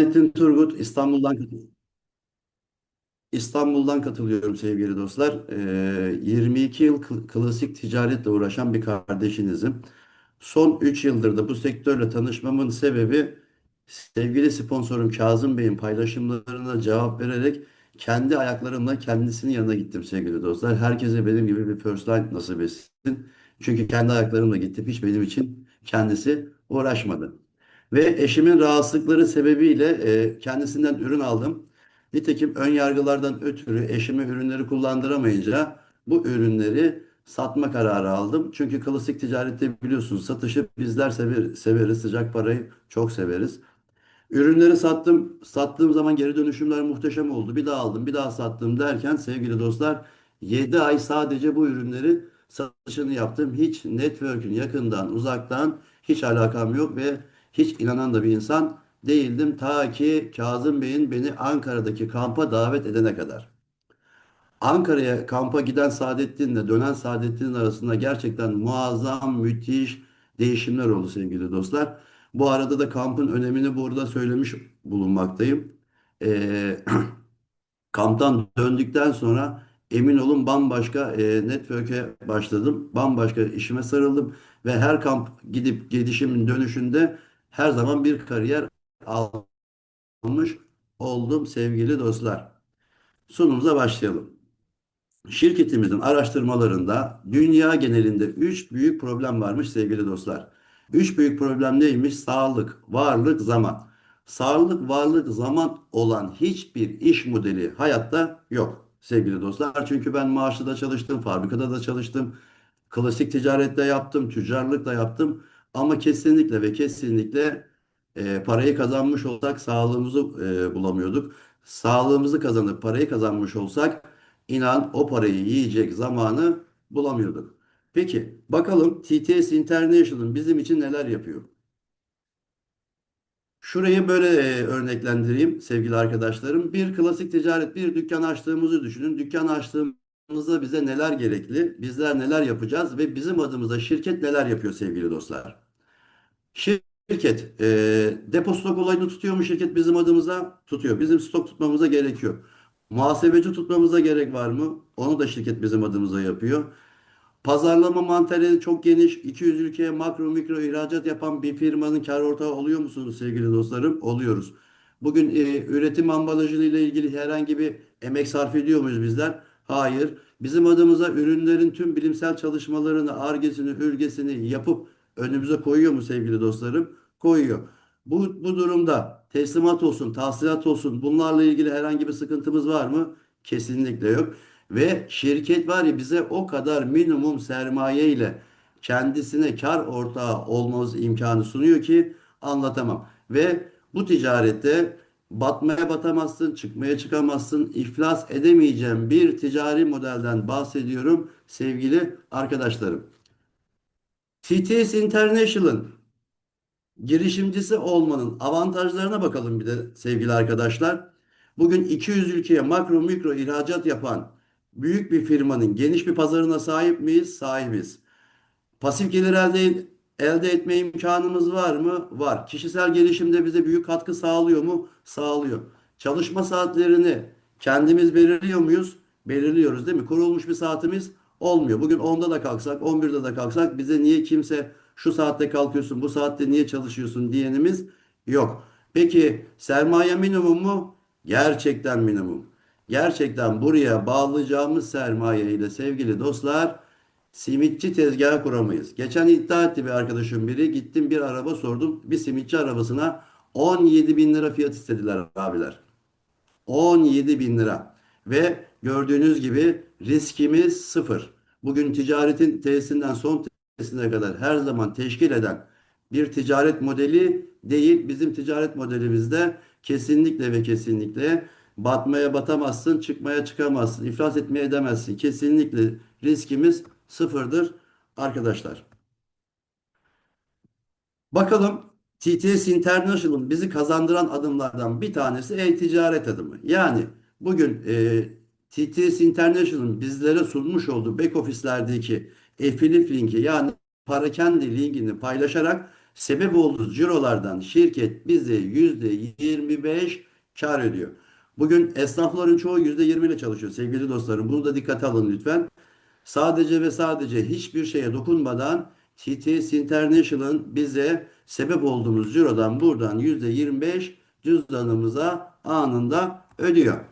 Saadettin Turgut İstanbul'dan İstanbul'dan katılıyorum sevgili dostlar. Ee, 22 yıl kl- klasik ticaretle uğraşan bir kardeşinizim. Son 3 yıldır da bu sektörle tanışmamın sebebi sevgili sponsorum Kazım Bey'in paylaşımlarına cevap vererek kendi ayaklarımla kendisinin yanına gittim sevgili dostlar. Herkese benim gibi bir first line nasip etsin. Çünkü kendi ayaklarımla gittim. Hiç benim için kendisi uğraşmadı. Ve eşimin rahatsızlıkları sebebiyle e, kendisinden ürün aldım. Nitekim ön yargılardan ötürü eşime ürünleri kullandıramayınca bu ürünleri satma kararı aldım. Çünkü klasik ticarette biliyorsunuz satışı bizler sever, severiz, sıcak parayı çok severiz. Ürünleri sattım. Sattığım zaman geri dönüşümler muhteşem oldu. Bir daha aldım, bir daha sattım derken sevgili dostlar 7 ay sadece bu ürünleri satışını yaptım. Hiç network'ün yakından, uzaktan hiç alakam yok ve hiç inanan da bir insan değildim. Ta ki Kazım Bey'in beni Ankara'daki kampa davet edene kadar. Ankara'ya kampa giden Saadettin'le dönen Saadettin'in arasında gerçekten muazzam, müthiş değişimler oldu sevgili dostlar. Bu arada da kampın önemini burada söylemiş bulunmaktayım. Ee, kamptan döndükten sonra emin olun bambaşka e, network'e başladım. Bambaşka işime sarıldım ve her kamp gidip gidişimin dönüşünde her zaman bir kariyer almış oldum sevgili dostlar. Sunumuza başlayalım. Şirketimizin araştırmalarında dünya genelinde 3 büyük problem varmış sevgili dostlar. 3 büyük problem neymiş? Sağlık, varlık, zaman. Sağlık, varlık, zaman olan hiçbir iş modeli hayatta yok sevgili dostlar. Çünkü ben maaşlı da çalıştım, fabrikada da çalıştım, klasik ticarette yaptım, tüccarlık da yaptım. Ama kesinlikle ve kesinlikle e, parayı kazanmış olsak sağlığımızı e, bulamıyorduk. Sağlığımızı kazanıp parayı kazanmış olsak İnan o parayı yiyecek zamanı bulamıyorduk. Peki bakalım TTS International bizim için neler yapıyor? Şurayı böyle e, örneklendireyim sevgili arkadaşlarım. Bir klasik ticaret, bir dükkan açtığımızı düşünün. Dükkan açtığımızda bize neler gerekli, bizler neler yapacağız ve bizim adımıza şirket neler yapıyor sevgili dostlar? Şirket e, depo stok olayını tutuyor mu şirket bizim adımıza? Tutuyor. Bizim stok tutmamıza gerekiyor. Muhasebeci tutmamıza gerek var mı? Onu da şirket bizim adımıza yapıyor. Pazarlama mantarı çok geniş. 200 ülkeye makro mikro ihracat yapan bir firmanın kar ortağı oluyor musunuz sevgili dostlarım? Oluyoruz. Bugün e, üretim ambalajı ile ilgili herhangi bir emek sarf ediyor muyuz bizler? Hayır. Bizim adımıza ürünlerin tüm bilimsel çalışmalarını, argesini, ürgesini yapıp önümüze koyuyor mu sevgili dostlarım? Koyuyor. Bu, bu durumda teslimat olsun, tahsilat olsun bunlarla ilgili herhangi bir sıkıntımız var mı? Kesinlikle yok. Ve şirket var ya bize o kadar minimum sermaye ile kendisine kar ortağı olmamız imkanı sunuyor ki anlatamam. Ve bu ticarette batmaya batamazsın, çıkmaya çıkamazsın, iflas edemeyeceğim bir ticari modelden bahsediyorum sevgili arkadaşlarım. TTS International girişimcisi olmanın avantajlarına bakalım bir de sevgili arkadaşlar. Bugün 200 ülkeye makro mikro ihracat yapan büyük bir firmanın geniş bir pazarına sahip miyiz? Sahibiz. Pasif gelir elde, elde etme imkanımız var mı? Var. Kişisel gelişimde bize büyük katkı sağlıyor mu? Sağlıyor. Çalışma saatlerini kendimiz belirliyor muyuz? Belirliyoruz değil mi? Kurulmuş bir saatimiz olmuyor. Bugün 10'da da kalksak, 11'de de kalksak bize niye kimse şu saatte kalkıyorsun, bu saatte niye çalışıyorsun diyenimiz yok. Peki sermaye minimum mu? Gerçekten minimum. Gerçekten buraya bağlayacağımız sermaye ile sevgili dostlar simitçi tezgahı kuramayız. Geçen iddia etti bir arkadaşım biri. Gittim bir araba sordum. Bir simitçi arabasına 17 bin lira fiyat istediler abiler. 17 bin lira. Ve gördüğünüz gibi riskimiz sıfır. Bugün ticaretin T'sinden son T'sine kadar her zaman teşkil eden bir ticaret modeli değil. Bizim ticaret modelimizde kesinlikle ve kesinlikle batmaya batamazsın, çıkmaya çıkamazsın, iflas etmeye edemezsin. Kesinlikle riskimiz sıfırdır arkadaşlar. Bakalım TTS International'ın bizi kazandıran adımlardan bir tanesi e-ticaret adımı. Yani bugün e, TTS International'ın bizlere sunmuş olduğu back office'lerdeki affiliate linki yani Parakende linkini paylaşarak sebep olduğu cirolardan şirket bize %25 kar ödüyor. Bugün esnafların çoğu %20 ile çalışıyor sevgili dostlarım. Bunu da dikkate alın lütfen. Sadece ve sadece hiçbir şeye dokunmadan TTS International'ın bize sebep olduğumuz cirodan buradan %25 cüzdanımıza anında ödüyor.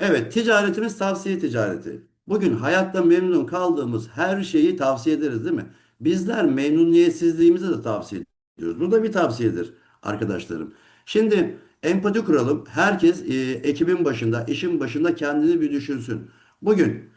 Evet, ticaretimiz tavsiye ticareti. Bugün hayatta memnun kaldığımız her şeyi tavsiye ederiz değil mi? Bizler memnuniyetsizliğimizi de tavsiye ediyoruz. Bu da bir tavsiyedir arkadaşlarım. Şimdi empati kuralım. Herkes e, ekibin başında, işin başında kendini bir düşünsün. Bugün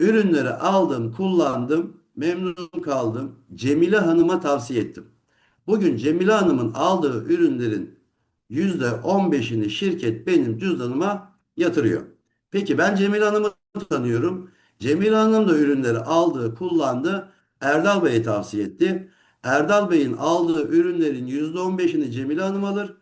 ürünleri aldım, kullandım, memnun kaldım. Cemile Hanım'a tavsiye ettim. Bugün Cemile Hanım'ın aldığı ürünlerin %15'ini şirket benim cüzdanıma yatırıyor. Peki ben Cemile Hanım'ı tanıyorum. Cemile Hanım da ürünleri aldı, kullandı. Erdal Bey'e tavsiye etti. Erdal Bey'in aldığı ürünlerin %15'ini Cemile Hanım alır.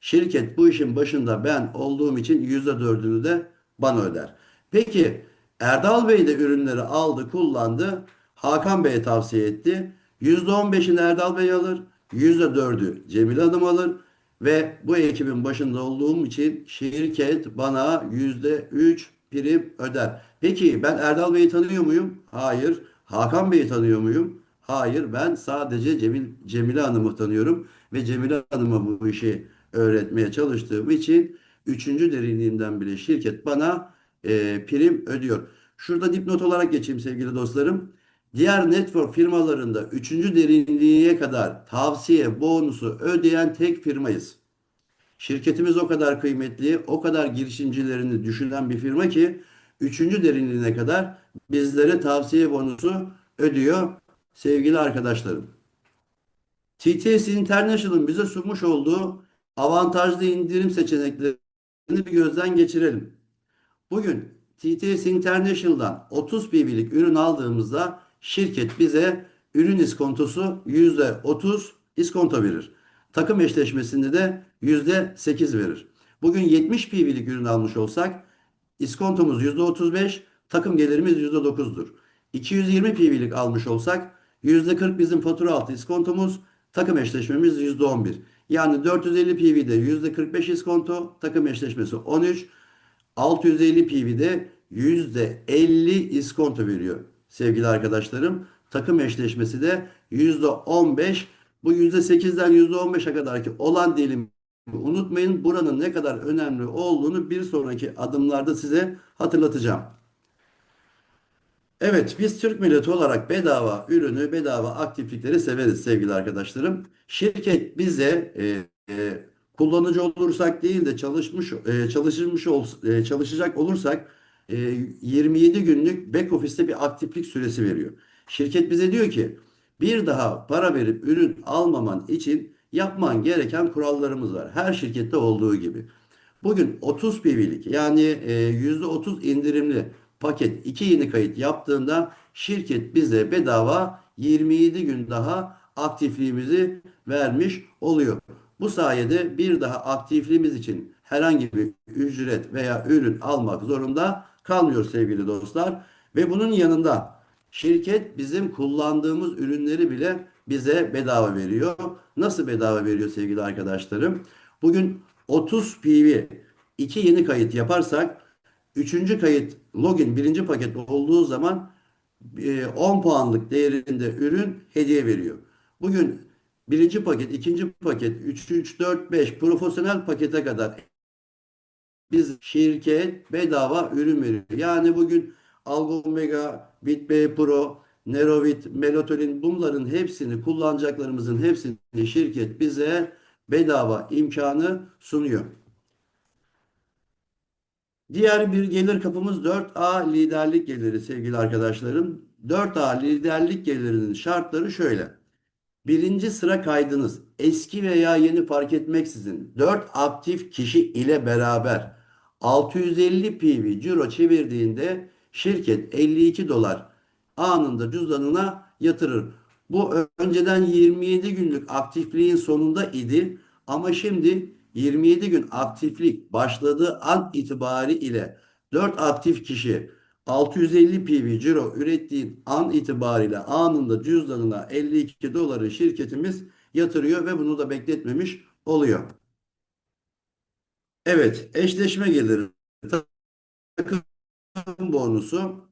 Şirket bu işin başında ben olduğum için %4'ünü de bana öder. Peki Erdal Bey de ürünleri aldı, kullandı. Hakan Bey'e tavsiye etti. %15'ini Erdal Bey alır. %4'ü Cemile Hanım alır. Ve bu ekibin başında olduğum için şirket bana %3 prim öder. Peki ben Erdal Bey'i tanıyor muyum? Hayır. Hakan Bey'i tanıyor muyum? Hayır. Ben sadece Cemil, Cemile Hanım'ı tanıyorum. Ve Cemile Hanım'a bu işi öğretmeye çalıştığım için üçüncü derinliğimden bile şirket bana e, prim ödüyor. Şurada dipnot olarak geçeyim sevgili dostlarım. Diğer network firmalarında üçüncü derinliğe kadar tavsiye bonusu ödeyen tek firmayız. Şirketimiz o kadar kıymetli, o kadar girişimcilerini düşünen bir firma ki üçüncü derinliğine kadar bizlere tavsiye bonusu ödüyor sevgili arkadaşlarım. TTS International'ın bize sunmuş olduğu avantajlı indirim seçeneklerini bir gözden geçirelim. Bugün TTS International'dan 30 PB'lik ürün aldığımızda şirket bize ürün iskontosu %30 iskonto verir. Takım eşleşmesinde de %8 verir. Bugün 70 PB'lik ürün almış olsak iskontomuz %35, takım gelirimiz %9'dur. 220 PB'lik almış olsak %40 bizim fatura altı iskontomuz, takım eşleşmemiz %11. Yani 450 PV'de %45 iskonto, takım eşleşmesi 13. 650 PV'de %50 iskonto veriyor sevgili arkadaşlarım. Takım eşleşmesi de %15. Bu %8'den %15'e kadarki olan dilimi unutmayın. Buranın ne kadar önemli olduğunu bir sonraki adımlarda size hatırlatacağım. Evet, biz Türk milleti olarak bedava ürünü, bedava aktiflikleri severiz sevgili arkadaşlarım. Şirket bize e, e, kullanıcı olursak değil de çalışmış e, çalışılmış ol, e, çalışacak olursak e, 27 günlük back office'te bir aktiflik süresi veriyor. Şirket bize diyor ki bir daha para verip ürün almaman için yapman gereken kurallarımız var. Her şirkette olduğu gibi. Bugün 30 PV'lik yani e, %30 indirimli paket 2 yeni kayıt yaptığında şirket bize bedava 27 gün daha aktifliğimizi vermiş oluyor. Bu sayede bir daha aktifliğimiz için herhangi bir ücret veya ürün almak zorunda kalmıyor sevgili dostlar. Ve bunun yanında şirket bizim kullandığımız ürünleri bile bize bedava veriyor. Nasıl bedava veriyor sevgili arkadaşlarım? Bugün 30 PV 2 yeni kayıt yaparsak Üçüncü kayıt login birinci paket olduğu zaman 10 puanlık değerinde ürün hediye veriyor. Bugün birinci paket, ikinci paket, 3, 3, 4, 5 profesyonel pakete kadar biz şirket bedava ürün veriyor. Yani bugün Algo Omega, BitBay Pro, Nerovit, Melatonin bunların hepsini kullanacaklarımızın hepsini şirket bize bedava imkanı sunuyor. Diğer bir gelir kapımız 4A liderlik geliri sevgili arkadaşlarım. 4A liderlik gelirinin şartları şöyle. Birinci sıra kaydınız eski veya yeni fark etmeksizin 4 aktif kişi ile beraber 650 PV ciro çevirdiğinde şirket 52 dolar anında cüzdanına yatırır. Bu önceden 27 günlük aktifliğin sonunda idi ama şimdi 27 gün aktiflik başladığı an itibari ile 4 aktif kişi 650 PV ciro ürettiğin an itibariyle anında cüzdanına 52 doları şirketimiz yatırıyor ve bunu da bekletmemiş oluyor. Evet, eşleşme geliri, takım bonusu.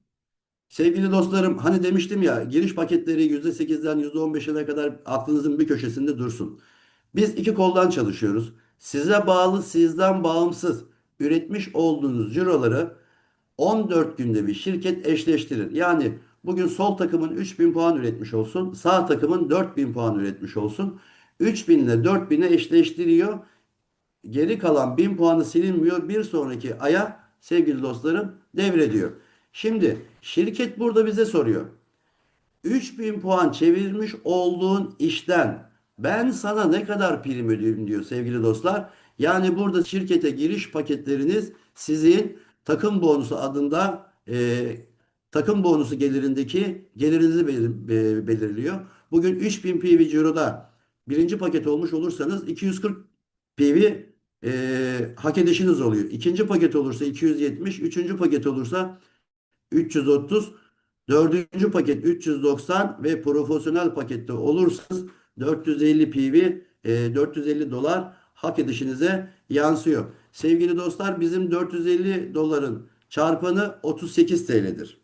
Sevgili dostlarım, hani demiştim ya, giriş paketleri %8'den %15'e kadar aklınızın bir köşesinde dursun. Biz iki koldan çalışıyoruz. Size bağlı, sizden bağımsız üretmiş olduğunuz ciroları 14 günde bir şirket eşleştirir. Yani bugün sol takımın 3000 puan üretmiş olsun, sağ takımın 4000 puan üretmiş olsun. 3000 ile 4000'e eşleştiriyor. Geri kalan 1000 puanı silinmiyor. Bir sonraki aya sevgili dostlarım devrediyor. Şimdi şirket burada bize soruyor. 3000 puan çevirmiş olduğun işten ben sana ne kadar prim ödeyeyim diyor sevgili dostlar. Yani burada şirkete giriş paketleriniz sizin takım bonusu adında e, takım bonusu gelirindeki gelirinizi belir- be- belirliyor. Bugün 3000 PV Ciro'da birinci paket olmuş olursanız 240 PV e, hak edişiniz oluyor. İkinci paket olursa 270, üçüncü paket olursa 330, dördüncü paket 390 ve profesyonel pakette olursanız 450 PV, e, 450 dolar hak edişinize yansıyor. Sevgili dostlar bizim 450 doların çarpanı 38 TL'dir.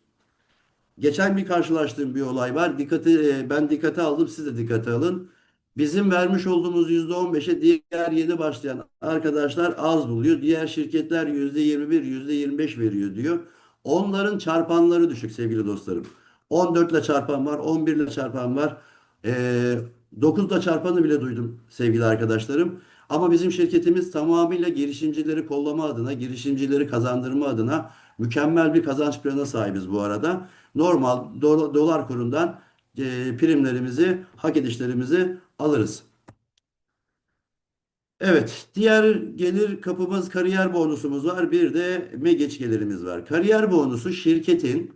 Geçen bir karşılaştığım bir olay var. Dikkati, e, ben dikkate aldım, siz de dikkate alın. Bizim vermiş olduğumuz %15'e diğer yeni başlayan arkadaşlar az buluyor. Diğer şirketler %21, %25 veriyor diyor. Onların çarpanları düşük sevgili dostlarım. 14 ile çarpan var, 11 ile çarpan var. 9 ile çarpanı bile duydum sevgili arkadaşlarım. Ama bizim şirketimiz tamamıyla girişimcileri kollama adına, girişimcileri kazandırma adına mükemmel bir kazanç planına sahibiz bu arada. Normal do- dolar kurundan e, primlerimizi, hak edişlerimizi alırız. Evet, diğer gelir kapımız kariyer bonusumuz var. Bir de megeç gelirimiz var. Kariyer bonusu şirketin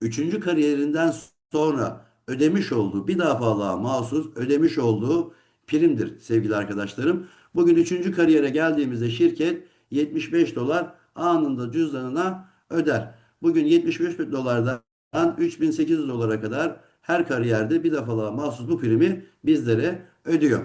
üçüncü kariyerinden sonra ödemiş olduğu bir defalığa mahsus ödemiş olduğu primdir sevgili arkadaşlarım. Bugün üçüncü kariyere geldiğimizde şirket 75 dolar anında cüzdanına öder. Bugün 75 dolardan 3800 dolara kadar her kariyerde bir defalığa mahsus bu primi bizlere ödüyor.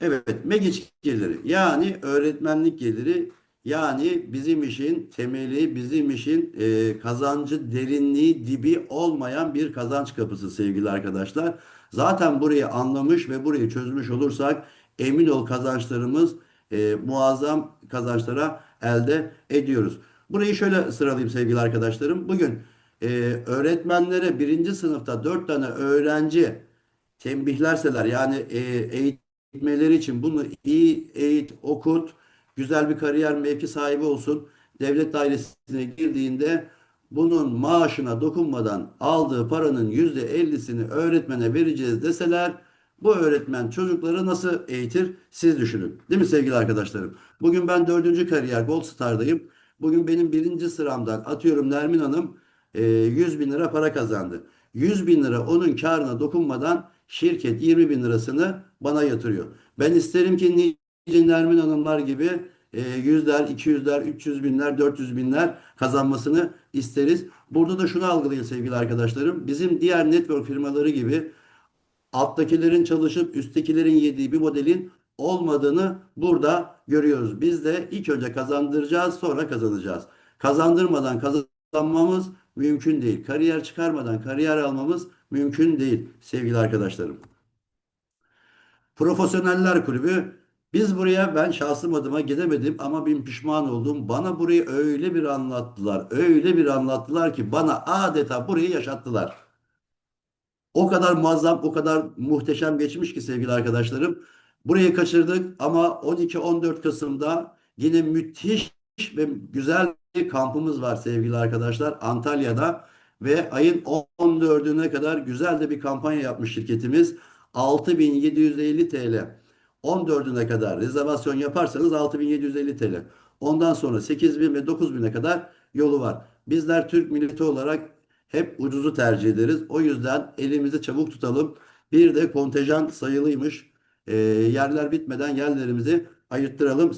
Evet, MEGİÇ geliri yani öğretmenlik geliri yani bizim işin temeli, bizim işin e, kazancı derinliği dibi olmayan bir kazanç kapısı sevgili arkadaşlar. Zaten burayı anlamış ve burayı çözmüş olursak emin ol kazançlarımız e, muazzam kazançlara elde ediyoruz. Burayı şöyle sıralayayım sevgili arkadaşlarım. Bugün e, öğretmenlere birinci sınıfta dört tane öğrenci tembihlerseler yani e, eğitmeleri için bunu iyi eğit, okut, güzel bir kariyer mevki sahibi olsun. Devlet dairesine girdiğinde bunun maaşına dokunmadan aldığı paranın yüzde ellisini öğretmene vereceğiz deseler bu öğretmen çocukları nasıl eğitir siz düşünün. Değil mi sevgili arkadaşlarım? Bugün ben dördüncü kariyer Gold Star'dayım. Bugün benim birinci sıramdan atıyorum Nermin Hanım e, 100 bin lira para kazandı. 100 bin lira onun karına dokunmadan şirket 20 bin lirasını bana yatırıyor. Ben isterim ki nice Nermin Hanımlar gibi e, yüzler, 200'ler, 300 binler, 400 binler kazanmasını isteriz. Burada da şunu algılayın sevgili arkadaşlarım. Bizim diğer network firmaları gibi alttakilerin çalışıp üsttekilerin yediği bir modelin olmadığını burada görüyoruz. Biz de ilk önce kazandıracağız, sonra kazanacağız. Kazandırmadan kazanmamız mümkün değil. Kariyer çıkarmadan kariyer almamız mümkün değil sevgili arkadaşlarım. Profesyoneller Kulübü biz buraya ben şahsım adıma gidemedim ama bin pişman oldum. Bana burayı öyle bir anlattılar. Öyle bir anlattılar ki bana adeta burayı yaşattılar. O kadar muazzam, o kadar muhteşem geçmiş ki sevgili arkadaşlarım. Burayı kaçırdık ama 12-14 Kasım'da yine müthiş ve güzel bir kampımız var sevgili arkadaşlar Antalya'da ve ayın 14'üne kadar güzel de bir kampanya yapmış şirketimiz. 6750 TL. 14'üne kadar rezervasyon yaparsanız 6750 TL. Ondan sonra 8000 ve 9000'e kadar yolu var. Bizler Türk milleti olarak hep ucuzu tercih ederiz. O yüzden elimizi çabuk tutalım. Bir de kontenjan sayılıymış. Ee, yerler bitmeden yerlerimizi ayırttıralım.